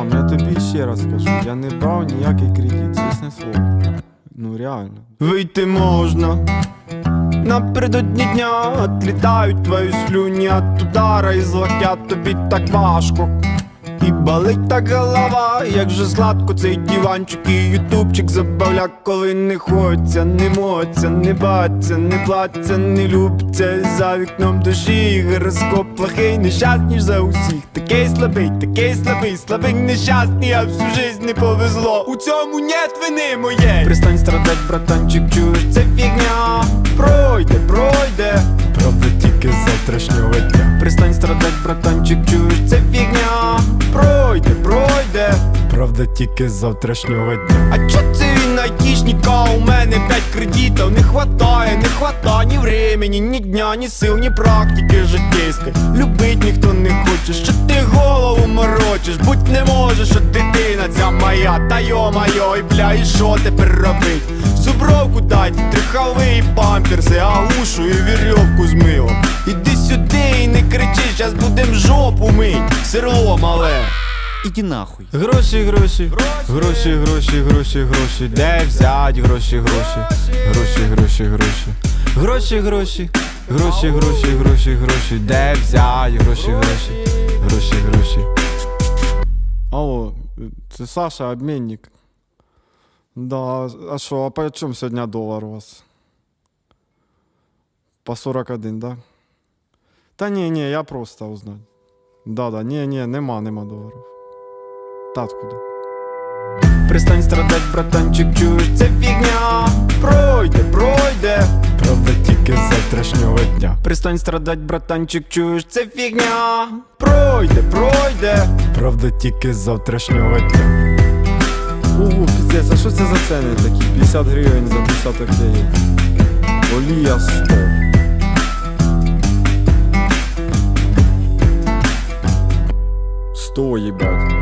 Мам, я тобі ще раз кажу, я не брав ніякий кредит, чесне слово. Ну реально. Вийти можна. Напередодні дня отлітають твої слюні от удара і злотять тобі так важко. І болить так голова, як же сладко цей диванчик і ютубчик забавля, коли не хочеться, не моться, не баться, не платься, не І за вікном душі гороскоп плохий, нещасніш за усіх. Такий слабий, такий слабий, слабий, нещасний, а всю жизнь не повезло. У цьому нет вини моєї. Пристань страдать, братанчик, чуєш, це фігня. Пройде, пройде. Правда, тільки завтрашнього дня. Пристань страдать, братанчик, чуєш, це фігня. Пройде, пройде. Правда, тільки з завтрашнього дня. А чо це він айтішніка? У мене п'ять кредитів не хватає, не хватає ні времени, ні дня, ні сил, ні практики життєйської. Любить ніхто не хоче, що ти голову морочиш, будь не можеш, що дитина ця моя, та йо-майо, і бля, і що тепер робить? Зубровку дайте, трихави і памперси, агушу і жопу мить, сирло мале. Іди нахуй. Гроші, гроші, гроші, гроші, гроші, гроші. Де взять гроші, гроші, гроші, гроші, гроші. Гроші, гроші, гроші, гроші, гроші, гроші. Де взять гроші, гроші, гроші, гроші. Алло, це Саша, обмінник. Да, а що, а по чому сьогодні долар у вас? По 41, да? Та ні, ні, я просто узнаю. Да, да, ні, ні, нема, нема доларів. Та откуда? Пристань страдать, братанчик, чуєш, це фігня. Пройде, пройде. Правда, тільки з завтрашнього дня. Пристань страдать, братанчик, чуєш, це фігня. Пройде, пройде. Правда, тільки з завтрашнього дня. Ого, піздець, а що це за ціни такі? 50 гривень за десяток яєць. Олія 100. 100, ебать.